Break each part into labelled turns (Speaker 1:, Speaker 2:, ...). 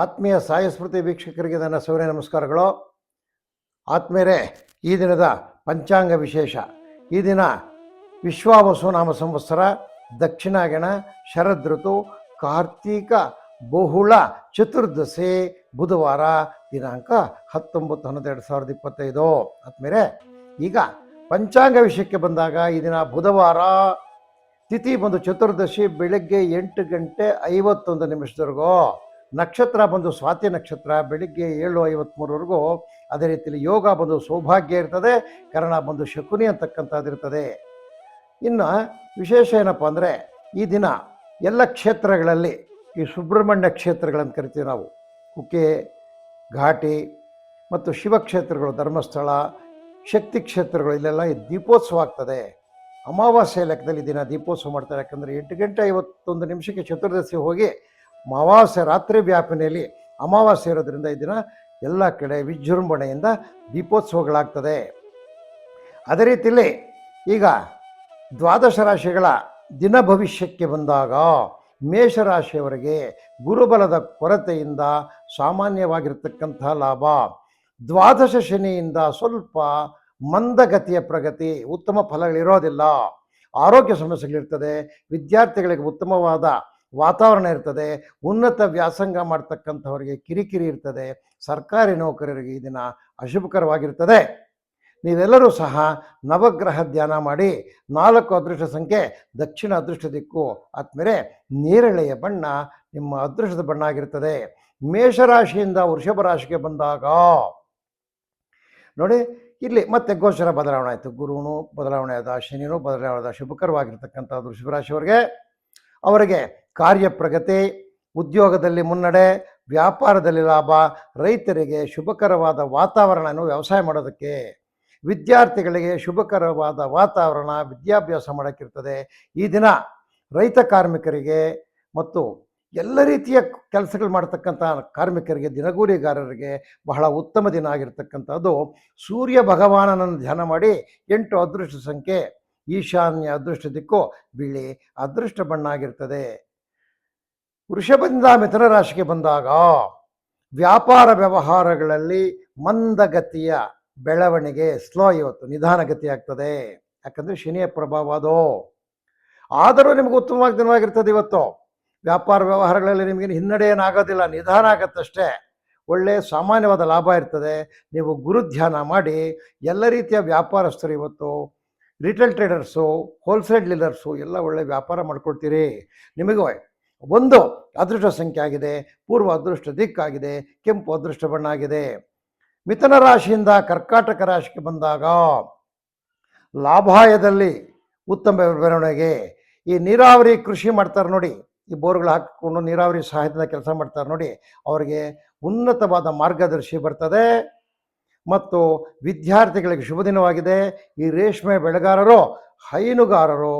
Speaker 1: ಆತ್ಮೀಯ ಸಾಯಸ್ಮೃತಿ ವೀಕ್ಷಕರಿಗೆ ನನ್ನ ಸೂರ್ಯ ನಮಸ್ಕಾರಗಳು. ಆತ್ಮೀಯರೇ, ಈ ದಿನದ ಪಂಚಾಂಗ ವಿಶೇಷ. ಈ ದಿನ ವಿಶ್ವಾವಸು ನಾಮ ಸಂವತ್ಸರ ದಕ್ಷಿಣಾಗಣ ಶರದ್ ಋತು, ಕಾರ್ತೀಕ ಬಹುಳ ಚತುರ್ದಶಿ ಬುಧವಾರ, ದಿನಾಂಕ ಹತ್ತೊಂಬತ್ತು ಹನ್ನೆರಡು ಸಾವಿರದ ಇಪ್ಪತ್ತೈದು. ಆತ್ಮೀಯರೇ, ಈಗ ಪಂಚಾಂಗ ವಿಷಯಕ್ಕೆ ಬಂದಾಗ ಈ ದಿನ ಬುಧವಾರ, ತಿಥಿ ಬಂದು ಚತುರ್ದಶಿ ಬೆಳಗ್ಗೆ ಎಂಟು ಗಂಟೆ ಐವತ್ತೊಂದು ನಿಮಿಷದವರೆಗೂ. ನಕ್ಷತ್ರ ಬಂದು ಸ್ವಾತಿ ನಕ್ಷತ್ರ, ಬೆಳಿಗ್ಗೆ ಏಳು ಐವತ್ತ್ಮೂರವರೆಗೂ ಅದೇ ರೀತಿಯಲ್ಲಿ ಯೋಗ ಬಂದು ಸೌಭಾಗ್ಯ ಇರ್ತದೆ, ಕರ್ಣ ಬಂದು ಶಕುನಿ ಅಂತಕ್ಕಂಥದ್ದಿರ್ತದೆ ಇನ್ನು ವಿಶೇಷ ಏನಪ್ಪ ಅಂದರೆ ಈ ದಿನ ಎಲ್ಲ ಕ್ಷೇತ್ರಗಳಲ್ಲಿ ಈ ಸುಬ್ರಹ್ಮಣ್ಯ ಕ್ಷೇತ್ರಗಳನ್ನು ಕರಿತೀವಿ ನಾವು. ಕುಕ್ಕೆ, ಘಾಟಿ ಮತ್ತು ಶಿವಕ್ಷೇತ್ರಗಳು ಧರ್ಮಸ್ಥಳ, ಶಕ್ತಿ ಕ್ಷೇತ್ರಗಳು, ಇಲ್ಲೆಲ್ಲ ದೀಪೋತ್ಸವ ಆಗ್ತದೆ. ಅಮಾವಾಸ್ಯ ಲೆಕ್ಕದಲ್ಲಿ ದಿನ ದೀಪೋತ್ಸವ ಮಾಡ್ತಾರೆ. ಯಾಕಂದರೆ ಎಂಟು ಗಂಟೆ ಐವತ್ತೊಂದು ನಿಮಿಷಕ್ಕೆ ಚತುರ್ದಶಿ ಹೋಗಿ ಅಮಾವಾಸ್ಯೆ ರಾತ್ರಿ ವ್ಯಾಪನೆಯಲ್ಲಿ ಅಮಾವಾಸ್ಯೆ ಇರೋದ್ರಿಂದ ಈ ದಿನ ಎಲ್ಲ ಕಡೆ ವಿಜೃಂಭಣೆಯಿಂದ ದೀಪೋತ್ಸವಗಳಾಗ್ತದೆ. ಅದೇ ರೀತಿಯಲ್ಲಿ ಈಗ ದ್ವಾದಶ ರಾಶಿಗಳ ದಿನ ಭವಿಷ್ಯಕ್ಕೆ ಬಂದಾಗ ಮೇಷರಾಶಿಯವರಿಗೆ ಗುರುಬಲದ ಕೊರತೆಯಿಂದ ಸಾಮಾನ್ಯವಾಗಿರ್ತಕ್ಕಂಥ ಲಾಭ. ದ್ವಾದಶ ಶನಿಯಿಂದ ಸ್ವಲ್ಪ ಮಂದಗತಿಯ ಪ್ರಗತಿ, ಉತ್ತಮ ಫಲಗಳಿರೋದಿಲ್ಲ. ಆರೋಗ್ಯ ಸಮಸ್ಯೆಗಳಿರ್ತದೆ, ವಿದ್ಯಾರ್ಥಿಗಳಿಗೆ ಉತ್ತಮವಾದ ವಾತಾವರಣ ಇರ್ತದೆ, ಉನ್ನತ ವ್ಯಾಸಂಗ ಮಾಡ್ತಕ್ಕಂಥವ್ರಿಗೆ ಕಿರಿಕಿರಿ ಇರ್ತದೆ, ಸರ್ಕಾರಿ ನೌಕರರಿಗೆ ಈ ದಿನ ಅಶುಭಕರವಾಗಿರ್ತದೆ. ನೀವೆಲ್ಲರೂ ಸಹ ನವಗ್ರಹ ಧ್ಯಾನ ಮಾಡಿ, ನಾಲ್ಕು ಅದೃಷ್ಟ ಸಂಖ್ಯೆ ದಕ್ಷಿಣ ಅದೃಷ್ಟ ದಿಕ್ಕು ಆದ್ಮೇಲೆ ನೇರಳೆಯ ಬಣ್ಣ ನಿಮ್ಮ ಅದೃಷ್ಟದ ಬಣ್ಣ ಆಗಿರ್ತದೆ. ಮೇಷರಾಶಿಯಿಂದ ವೃಷಭ ರಾಶಿಗೆ ಬಂದಾಗ, ನೋಡಿ ಇಲ್ಲಿ ಮತ್ತೆ ಗೋಚರ ಬದಲಾವಣೆ ಆಯಿತು. ಗುರುನು ಬದಲಾವಣೆ ಆದ, ಶನಿನೂ ಬದಲಾವಣೆ ಆದ, ಶುಭಕರವಾಗಿರ್ತಕ್ಕಂಥ ವೃಷಭ ರಾಶಿಯವರಿಗೆ, ಅವರಿಗೆ ಕಾರ್ಯ ಪ್ರಗತಿ ಉದ್ಯೋಗದಲ್ಲಿ ಮುನ್ನಡೆ, ವ್ಯಾಪಾರದಲ್ಲಿ ಲಾಭ, ರೈತರಿಗೆ ಶುಭಕರವಾದ ವಾತಾವರಣವನ್ನು ವ್ಯವಸಾಯ ಮಾಡೋದಕ್ಕೆ, ವಿದ್ಯಾರ್ಥಿಗಳಿಗೆ ಶುಭಕರವಾದ ವಾತಾವರಣ, ವಿದ್ಯಾಭ್ಯಾಸ ಮಾಡೋಕ್ಕಿರ್ತದೆ. ಈ ದಿನ ರೈತ ಕಾರ್ಮಿಕರಿಗೆ ಮತ್ತು ಎಲ್ಲ ರೀತಿಯ ಕೆಲಸಗಳು ಮಾಡ್ತಕ್ಕಂಥ ಕಾರ್ಮಿಕರಿಗೆ, ದಿನಗೂಲಿಗಾರರಿಗೆ ಬಹಳ ಉತ್ತಮ ದಿನ ಆಗಿರ್ತಕ್ಕಂಥದ್ದು. ಸೂರ್ಯ ಭಗವಾನನನ್ನು ಧ್ಯಾನ ಮಾಡಿ ಎಂಟು ಅದೃಷ್ಟ ಸಂಖ್ಯೆ, ಈಶಾನ್ಯ ಅದೃಷ್ಟ ದಿಕ್ಕು ಬಿಳಿ ಅದೃಷ್ಟ ಬಣ್ಣ ಆಗಿರ್ತದೆ ವೃಷಭದಿಂದ ಮಿಥುನ ರಾಶಿಗೆ ಬಂದಾಗ ವ್ಯಾಪಾರ ವ್ಯವಹಾರಗಳಲ್ಲಿ ಮಂದಗತಿಯ ಬೆಳವಣಿಗೆ ಸ್ಲೋ ಇವತ್ತು ನಿಧಾನಗತಿ ಆಗ್ತದೆ ಯಾಕಂದರೆ ಶನಿಯ ಪ್ರಭಾವ ಅದು. ಆದರೂ ನಿಮ್ಗೆ ಉತ್ತಮವಾಗಿ ದಿನವಾಗಿರ್ತದೆ ಇವತ್ತು. ವ್ಯಾಪಾರ ವ್ಯವಹಾರಗಳಲ್ಲಿ ನಿಮಗೆ ಹಿನ್ನಡೆ ಏನಾಗೋದಿಲ್ಲ ನಿಧಾನ ಆಗತ್ತಷ್ಟೇ ಒಳ್ಳೆಯ ಸಾಮಾನ್ಯವಾದ ಲಾಭ ಇರ್ತದೆ. ನೀವು ಗುರು ಧ್ಯಾನ ಮಾಡಿ, ಎಲ್ಲ ರೀತಿಯ ವ್ಯಾಪಾರಸ್ಥರು ಇವತ್ತು ರಿಟೇಲ್ ಟ್ರೇಡರ್ಸು ಹೋಲ್ಸೇಲ್ ಡೀಲರ್ಸು ಎಲ್ಲ ಒಳ್ಳೆ ವ್ಯಾಪಾರ ಮಾಡ್ಕೊಳ್ತೀರಿ. ನಿಮಗೆ ಒಂದು ಅದೃಷ್ಟ ಸಂಖ್ಯೆ ಆಗಿದೆ ಪೂರ್ವ ಅದೃಷ್ಟ ದಿಕ್ಕಾಗಿದೆ, ಕೆಂಪು ಅದೃಷ್ಟ ಬಣ್ಣ ಆಗಿದೆ ಮಿಥುನ ರಾಶಿಯಿಂದ ಕರ್ಕಾಟಕ ರಾಶಿಗೆ ಬಂದಾಗ ಲಾಭಾಯದಲ್ಲಿ ಉತ್ತಮ ಬೆಳವಣಿಗೆ. ಈ ನೀರಾವರಿ ಕೃಷಿ ಮಾಡ್ತಾರೆ ನೋಡಿ, ಈ ಬೋರ್ಗಳು ಹಾಕಿಕೊಂಡು ನೀರಾವರಿ ಸಹಾಯದಿಂದ ಕೆಲಸ ಮಾಡ್ತಾರೆ ನೋಡಿ, ಅವರಿಗೆ ಉನ್ನತವಾದ ಮಾರ್ಗದರ್ಶಿ ಬರ್ತದೆ. ಮತ್ತು ವಿದ್ಯಾರ್ಥಿಗಳಿಗೆ ಶುಭ ದಿನವಾಗಿದೆ ಈ ರೇಷ್ಮೆ ಬೆಳೆಗಾರರು, ಹೈನುಗಾರರು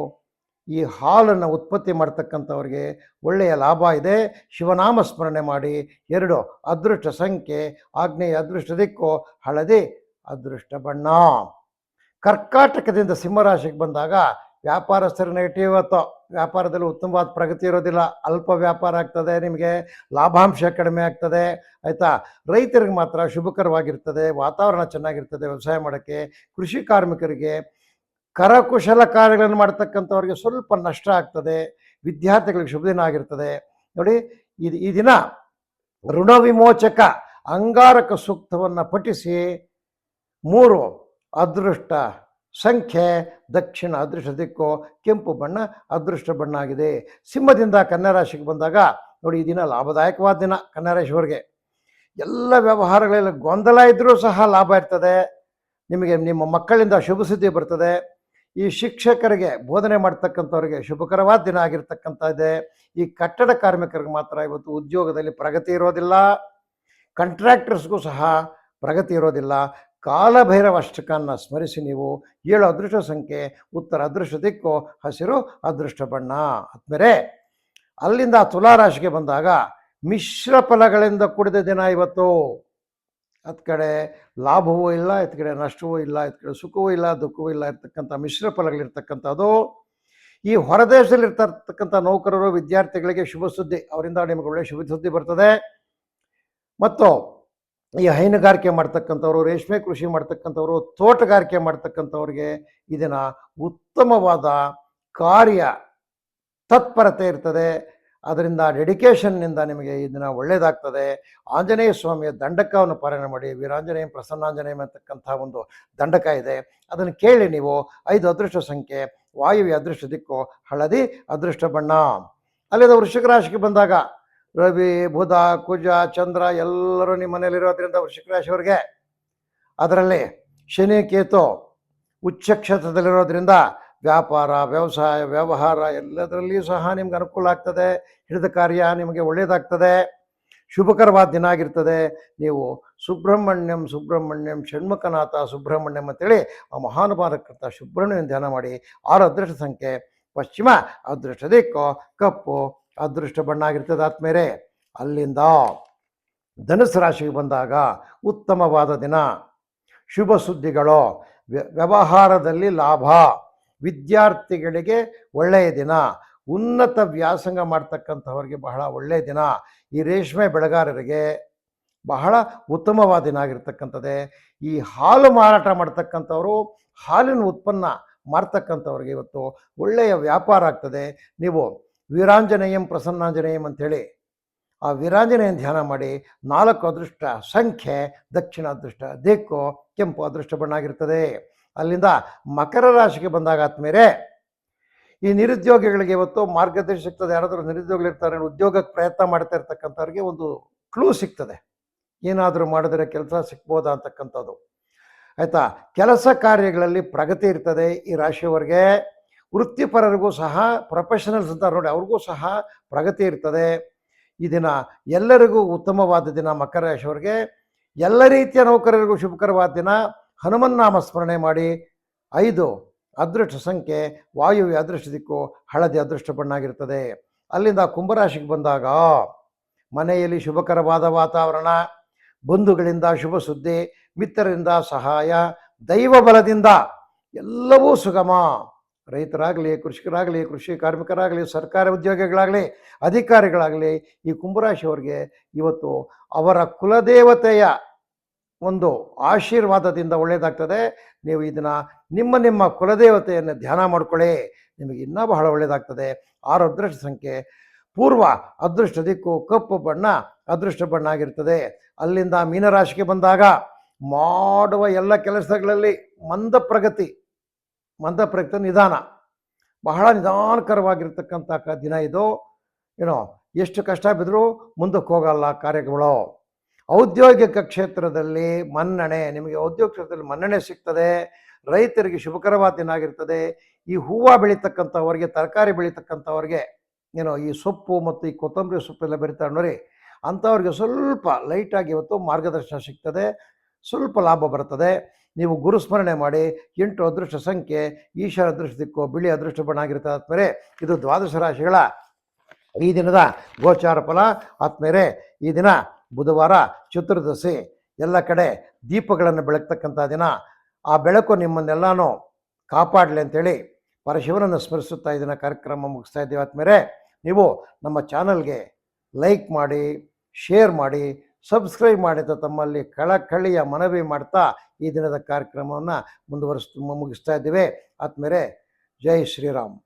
Speaker 1: ಈ ಹಾಲನ್ನು ಉತ್ಪತ್ತಿ ಮಾಡ್ತಕ್ಕಂಥವ್ರಿಗೆ ಒಳ್ಳೆಯ ಲಾಭ ಇದೆ. ಶಿವನಾಮ ಸ್ಮರಣೆ ಮಾಡಿ. ಎರಡು, ಅದೃಷ್ಟ ಸಂಖ್ಯೆ ಆಗ್ನೇಯ ಅದೃಷ್ಟ ದಿಕ್ಕು, ಹಳದಿ ಅದೃಷ್ಟ ಬಣ್ಣ. ಕರ್ಕಾಟಕದಿಂದ ಸಿಂಹರಾಶಿಗೆ ಬಂದಾಗ ವ್ಯಾಪಾರಸ್ಥರ ನೆಗೆಟಿವ್ ಇವತ್ತು. ವ್ಯಾಪಾರದಲ್ಲಿ ಉತ್ತಮವಾದ ಪ್ರಗತಿ ಇರೋದಿಲ್ಲ. ಅಲ್ಪ ವ್ಯಾಪಾರ ಆಗ್ತದೆ ನಿಮಗೆ. ಲಾಭಾಂಶ ಕಡಿಮೆ ಆಗ್ತದೆ. ಆಯಿತಾ? ರೈತರಿಗೆ ಮಾತ್ರ ಶುಭಕರವಾಗಿರ್ತದೆ. ವಾತಾವರಣ ಚೆನ್ನಾಗಿರ್ತದೆ. ವ್ಯವಸಾಯ ಮಾಡೋಕ್ಕೆ, ಕೃಷಿ ಕಾರ್ಮಿಕರಿಗೆ ಕರಕುಶಲ ಕಾರ್ಯಗಳನ್ನು ಮಾಡ್ತಕ್ಕಂಥವ್ರಿಗೆ ಸ್ವಲ್ಪ ನಷ್ಟ ಆಗ್ತದೆ, ವಿದ್ಯಾರ್ಥಿಗಳಿಗೆ ಶುಭ ದಿನ ಆಗಿರ್ತದೆ. ನೋಡಿ ಇದು ಈ ದಿನ ಋಣ ವಿಮೋಚಕ ಅಂಗಾರಕ ಸೂಕ್ತವನ್ನು ಪಠಿಸಿ, ಮೂರು ಅದೃಷ್ಟ ಸಂಖ್ಯೆ, ದಕ್ಷಿಣ ಅದೃಷ್ಟ ದಿಕ್ಕು, ಕೆಂಪು ಬಣ್ಣ ಅದೃಷ್ಟ ಬಣ್ಣ ಆಗಿದೆ. ಸಿಂಹದಿಂದ ಕನ್ಯಾ ರಾಶಿಗೆ ಬಂದಾಗ, ನೋಡಿ, ಈ ದಿನ ಲಾಭದಾಯಕವಾದ ದಿನ ಕನ್ಯಾ ರಾಶಿಯವರಿಗೆ ಎಲ್ಲ ವ್ಯವಹಾರಗಳಲ್ಲಿ ಗೊಂದಲ ಇದ್ದರೂ ಸಹ ಲಾಭ ಇರ್ತದೆ. ನಿಮಗೆ ನಿಮ್ಮ ಮಕ್ಕಳಿಂದ ಶುಭ ಸುದ್ದಿ ಬರ್ತದೆ. ಈ ಶಿಕ್ಷಕರಿಗೆ ಬೋಧನೆ ಮಾಡ್ತಕ್ಕಂಥವ್ರಿಗೆ ಶುಭಕರವಾದ ದಿನ ಆಗಿರ್ತಕ್ಕಂಥ ಇದೆ ಈ ಕಟ್ಟಡ ಕಾರ್ಮಿಕರಿಗೆ ಮಾತ್ರ ಇವತ್ತು ಉದ್ಯೋಗದಲ್ಲಿ ಪ್ರಗತಿ ಇರೋದಿಲ್ಲ. ಕಾಂಟ್ರಾಕ್ಟರ್ಸ್ಗೂ ಸಹ ಪ್ರಗತಿ ಇರೋದಿಲ್ಲ. ಕಾಲಭೈರವ ಅಷ್ಟಕನ್ನು ಸ್ಮರಿಸಿ ನೀವು ಏಳು ಅದೃಷ್ಟ ಸಂಖ್ಯೆ, ಉತ್ತರ ಅದೃಷ್ಟ ದಿಕ್ಕು, ಹಸಿರು ಅದೃಷ್ಟ ಬಣ್ಣ. ಆದ್ಮೇಲೆ ಅಲ್ಲಿಂದ ತುಲಾರಾಶಿಗೆ ಬಂದಾಗ ಮಿಶ್ರ ಫಲಗಳಿಂದ ಕೂಡಿದ ದಿನ ಇವತ್ತು. ಹತ್ತು ಕಡೆ ಲಾಭವೂ ಇಲ್ಲ ಎತ್ ಕಡೆ ನಷ್ಟವೂ ಇಲ್ಲ ಎತ್ ಕಡೆ ಸುಖವೂ ಇಲ್ಲ, ದುಃಖವೂ ಇಲ್ಲ ಇರ್ತಕ್ಕಂಥ ಮಿಶ್ರ ಫಲಗಳಿರ್ತಕ್ಕಂಥದ್ದು. ಈ ಹೊರದೇಶದಲ್ಲಿ ಇರ್ತಕ್ಕಂಥ ನೌಕರರು, ವಿದ್ಯಾರ್ಥಿಗಳಿಗೆ ಶುಭ ಸುದ್ದಿ, ಅವರಿಂದ ನಿಮಗೆ ಒಳ್ಳೆಯ ಶುಭ ಸುದ್ದಿ ಬರ್ತದೆ. ಮತ್ತು ಈ ಹೈನುಗಾರಿಕೆ ಮಾಡ್ತಕ್ಕಂಥವ್ರು, ರೇಷ್ಮೆ ಕೃಷಿ ಮಾಡ್ತಕ್ಕಂಥವ್ರು, ತೋಟಗಾರಿಕೆ ಮಾಡ್ತಕ್ಕಂಥವ್ರಿಗೆ ಇದನ್ನು ಉತ್ತಮವಾದ ಕಾರ್ಯ ತತ್ಪರತೆ ಇರ್ತದೆ. ಅದರಿಂದ ಡೆಡಿಕೇಶನ್ನಿಂದ ನಿಮಗೆ ಇದನ್ನ ಒಳ್ಳೆಯದಾಗ್ತದೆ ಆಂಜನೇಯ ಸ್ವಾಮಿಯ ದಂಡಕವನ್ನು ಪಾರಾಯಣ ಮಾಡಿ. ವೀರಾಂಜನೇಯ, ಪ್ರಸನ್ನಾಂಜನೇಯ ಅಂತಕ್ಕಂಥ ಒಂದು ದಂಡಕ ಇದೆ. ಅದನ್ನು ಕೇಳಿ ನೀವು ಐದು ಅದೃಷ್ಟ ಸಂಖ್ಯೆ ವಾಯುವಿ ಅದೃಷ್ಟ ದಿಕ್ಕು, ಹಳದಿ ಅದೃಷ್ಟ ಬಣ್ಣ. ಅಲ್ಲಿಂದ ವೃಷಿಕ ರಾಶಿಗೆ ಬಂದಾಗ ರವಿ, ಬುಧ, ಕುಜ, ಚಂದ್ರ ಎಲ್ಲರೂ ನಿಮ್ಮ ಮನೆಯಲ್ಲಿರೋದ್ರಿಂದ ವೃಷಿಕ ರಾಶಿಯವರಿಗೆ ಅದರಲ್ಲಿ ಶನಿ, ಕೇತು ಉಚ್ಚ ಕ್ಷೇತ್ರದಲ್ಲಿರೋದ್ರಿಂದ ವ್ಯಾಪಾರ, ವ್ಯವಸಾಯ, ವ್ಯವಹಾರ ಎಲ್ಲದರಲ್ಲಿಯೂ ಸಹ ನಿಮ್ಗೆ ಅನುಕೂಲ ಆಗ್ತದೆ. ಹಿಡಿದ ಕಾರ್ಯ ನಿಮಗೆ ಒಳ್ಳೆಯದಾಗ್ತದೆ ಶುಭಕರವಾದ ದಿನ ಆಗಿರ್ತದೆ. ನೀವು ಸುಬ್ರಹ್ಮಣ್ಯಂ ಸುಬ್ರಹ್ಮಣ್ಯಂ, ಷಣ್ಮುಖನಾಥ, ಸುಬ್ರಹ್ಮಣ್ಯಂ ಅಂತೇಳಿ ಆ ಮಹಾನುಭಾವಕೃತ ಸುಬ್ರಹ್ಮಣ್ಯನ ಧ್ಯಾನ ಮಾಡಿ. ಆರು ಅದೃಷ್ಟ ಸಂಖ್ಯೆ. ಪಶ್ಚಿಮ ಅದೃಷ್ಟ ದಿಕ್ಕು, ಕಪ್ಪು ಅದೃಷ್ಟ ಬಣ್ಣ ಆಗಿರ್ತದೆ ಆತ್ಮೇರೆ. ಅಲ್ಲಿಂದ ಧನುಸು ರಾಶಿಗೆ ಬಂದಾಗ ಉತ್ತಮವಾದ ದಿನ. ಶುಭ ಸುದ್ದಿಗಳು, ವ್ಯ- ವ್ಯವಹಾರದಲ್ಲಿ ಲಾಭ. ವಿದ್ಯಾರ್ಥಿಗಳಿಗೆ ಒಳ್ಳೆಯ ದಿನ. ಉನ್ನತ ವ್ಯಾಸಂಗ ಮಾಡ್ತಕ್ಕಂಥವ್ರಿಗೆ ಬಹಳ ಒಳ್ಳೆಯ ದಿನ. ಈ ರೇಷ್ಮೆ ಬೆಳೆಗಾರರಿಗೆ ಬಹಳ ಉತ್ತಮವಾದ ದಿನ ಆಗಿರ್ತಕ್ಕಂಥದ್ದೇ. ಈ ಹಾಲು ಮಾರಾಟ ಮಾಡ್ತಕ್ಕಂಥವರು, ಹಾಲಿನ ಉತ್ಪನ್ನ ಮಾರ್ತಕ್ಕಂಥವ್ರಿಗೆ ಇವತ್ತು ಒಳ್ಳೆಯ ವ್ಯಾಪಾರ ಆಗ್ತದೆ. ನೀವು ವೀರಾಂಜನೇಯಂ ಪ್ರಸನ್ನಾಂಜನೇಯಂ ಅಂಥೇಳಿ ಆ ವೀರಾಂಜನೇಯನ ಧ್ಯಾನ ಮಾಡಿ ನಾಲ್ಕು ಅದೃಷ್ಟ, ಸಂಖ್ಯೆ ದಕ್ಷಿಣ ಅದೃಷ್ಟ ದಿಕ್ಕು, ಕೆಂಪು ಅದೃಷ್ಟ ಬಣ್ಣ ಆಗಿರ್ತದೆ ಅಲ್ಲಿಂದ ಮಕರ ರಾಶಿಗೆ ಬಂದಾಗ ಆದ್ಮೇಲೆ ಈ ನಿರುದ್ಯೋಗಿಗಳಿಗೆ ಇವತ್ತು ಮಾರ್ಗದರ್ಶಿ ಸಿಗ್ತದೆ. ಯಾರಾದರೂ ನಿರುದ್ಯೋಗಿಗಳಿರ್ತಾರೆ, ಉದ್ಯೋಗಕ್ಕೆ ಪ್ರಯತ್ನ ಮಾಡ್ತಾ ಇರ್ತಕ್ಕಂಥವ್ರಿಗೆ ಒಂದು ಕ್ಲೂ ಸಿಗ್ತದೆ. ಏನಾದರೂ ಮಾಡಿದ್ರೆ ಕೆಲಸ ಸಿಗ್ಬೋದಾ ಅಂತಕ್ಕಂಥದ್ದು. ಆಯಿತಾ? ಕೆಲಸ ಕಾರ್ಯಗಳಲ್ಲಿ ಪ್ರಗತಿ ಇರ್ತದೆ ಈ ರಾಶಿಯವರಿಗೆ. ವೃತ್ತಿಪರರಿಗೂ ಸಹ ಪ್ರೊಫೆಷನಲ್ಸ್ ಅಂತ ನೋಡಿ, ಅವ್ರಿಗೂ ಸಹ ಪ್ರಗತಿ ಇರ್ತದೆ. ಈ ದಿನ ಎಲ್ಲರಿಗೂ ಉತ್ತಮವಾದ ದಿನ ಮಕರ ರಾಶಿಯವರಿಗೆ. ಎಲ್ಲ ರೀತಿಯ ನೌಕರರಿಗೂ ಶುಭಕರವಾದ ದಿನ. ಹನುಮನ್ನಾಮ ಸ್ಮರಣೆ ಮಾಡಿ ಐದು ಅದೃಷ್ಟ ಸಂಖ್ಯೆ ವಾಯುವ್ಯ ಅದೃಷ್ಟ ದಿಕ್ಕು ಹಳದಿ ಅದೃಷ್ಟ ಬಣ್ಣ ಆಗಿರ್ತದೆ ಅಲ್ಲಿಂದ ಕುಂಭರಾಶಿಗೆ ಬಂದಾಗ ಮನೆಯಲ್ಲಿ ಶುಭಕರವಾದ ವಾತಾವರಣ, ಬಂಧುಗಳಿಂದ ಶುಭ ಸುದ್ದಿ, ಮಿತ್ರರಿಂದ ಸಹಾಯ, ದೈವ ಬಲದಿಂದ ಎಲ್ಲವೂ ಸುಗಮ. ರೈತರಾಗಲಿ, ಕೃಷಿಕರಾಗಲಿ, ಕೃಷಿ ಕಾರ್ಮಿಕರಾಗಲಿ, ಸರ್ಕಾರಿ ಉದ್ಯೋಗಿಗಳಾಗಲಿ, ಅಧಿಕಾರಿಗಳಾಗಲಿ ಈ ಕುಂಭರಾಶಿಯವರಿಗೆ ಇವತ್ತು ಅವರ ಕುಲದೇವತೆಯ ಒಂದು ಆಶೀರ್ವಾದದಿಂದ ಒಳ್ಳೆಯದಾಗ್ತದೆ ನೀವು ಇದನ್ನು ನಿಮ್ಮ ನಿಮ್ಮ ಕುಲದೇವತೆಯನ್ನು ಧ್ಯಾನ ಮಾಡಿಕೊಳ್ಳಿ. ನಿಮಗೆ ಇನ್ನೂ ಬಹಳ ಒಳ್ಳೆಯದಾಗ್ತದೆ ಆರು ಅದೃಷ್ಟ ಸಂಖ್ಯೆ ಪೂರ್ವ ಅದೃಷ್ಟ ದಿಕ್ಕು ಕಪ್ಪು ಬಣ್ಣ ಅದೃಷ್ಟ ಬಣ್ಣ ಆಗಿರ್ತದೆ. ಅಲ್ಲಿಂದ ಮೀನರಾಶಿಗೆ ಬಂದಾಗ ಮಾಡುವ ಎಲ್ಲ ಕೆಲಸಗಳಲ್ಲಿ ಮಂದ ಪ್ರಗತಿ ಮಂದ ಪ್ರಗತಿ ನಿಧಾನ. ಬಹಳ ನಿಧಾನಕರವಾಗಿರ್ತಕ್ಕಂಥ ದಿನ ಇದು. ಏನೋ, ಎಷ್ಟು ಕಷ್ಟ ಬಿದ್ದರೂ ಮುಂದಕ್ಕೆ ಹೋಗಲ್ಲ ಕಾರ್ಯಗಳು. ಔದ್ಯೋಗಿಕ ಕ್ಷೇತ್ರದಲ್ಲಿ ಮನ್ನಣೆ, ನಿಮಗೆ ಔದ್ಯೋಗಿಕ ಕ್ಷೇತ್ರದಲ್ಲಿ ಮನ್ನಣೆ ಸಿಗ್ತದೆ, ರೈತರಿಗೆ ಶುಭಕರವಾದ ದಿನ ಆಗಿರ್ತದೆ, ಈ ಹೂವು ಬೆಳೀತಕ್ಕಂಥವ್ರಿಗೆ, ತರಕಾರಿ ಬೆಳೀತಕ್ಕಂಥವ್ರಿಗೆ ಏನೋ ಈ ಸೊಪ್ಪು ಮತ್ತು ಈ ಕೊತ್ತಂಬರಿ ಸೊಪ್ಪೆಲ್ಲ ಬೆರಿತಾರೆ ನೋಡಿ, ಅಂಥವ್ರಿಗೆ ಸ್ವಲ್ಪ ಲೈಟಾಗಿ ಇವತ್ತು ಮಾರ್ಗದರ್ಶನ ಸಿಗ್ತದೆ, ಸ್ವಲ್ಪ ಲಾಭ ಬರ್ತದೆ. ನೀವು ಗುರುಸ್ಮರಣೆ ಮಾಡಿ, ಎಂಟು ಅದೃಷ್ಟ ಸಂಖ್ಯೆ, ಈಶ್ವರ ಅದೃಷ್ಟ ದಿಕ್ಕು, ಬಿಳಿ ಅದೃಷ್ಟ ಬಣ್ಣ ಆಗಿರ್ತದೆ ಆದ್ಮೇಲೆ ಇದು ದ್ವಾದಶ ರಾಶಿಗಳ ಈ ದಿನದ ಗೋಚಾರ ಫಲ. ಆದ್ಮೇಲೆ ಈ ದಿನ ಬುಧವಾರ ಚತುರ್ದಶಿ ಎಲ್ಲ ಕಡೆ ದೀಪಗಳನ್ನು ಬೆಳಗ್ತಕ್ಕಂಥ ದಿನ. ಆ ಬೆಳಕು ನಿಮ್ಮನ್ನೆಲ್ಲಾನು ಕಾಪಾಡಲಿ ಅಂತೇಳಿ ಪರಶಿವನನ್ನು ಸ್ಮರಿಸುತ್ತಾ ಇದನ್ನು ಕಾರ್ಯಕ್ರಮ ಮುಗಿಸ್ತಾ ಇದ್ದೀವಿ. ಆದ್ಮೇಲೆ ನೀವು ನಮ್ಮ ಚಾನಲ್ಗೆ ಲೈಕ್ ಮಾಡಿ, ಶೇರ್ ಮಾಡಿ, ಸಬ್ಸ್ಕ್ರೈಬ್ ಮಾಡಿದ ತಮ್ಮಲ್ಲಿ ಕಳಕಳಿಯ ಮನವಿ ಮಾಡ್ತಾ ಈ ದಿನದ ಕಾರ್ಯಕ್ರಮವನ್ನು ಮುಂದುವರಿಸ್, ಮುಗಿಸ್ತಾ ಇದ್ದೀವಿ. ಆದ್ಮೇಲೆ ಜೈ ಶ್ರೀರಾಮ್.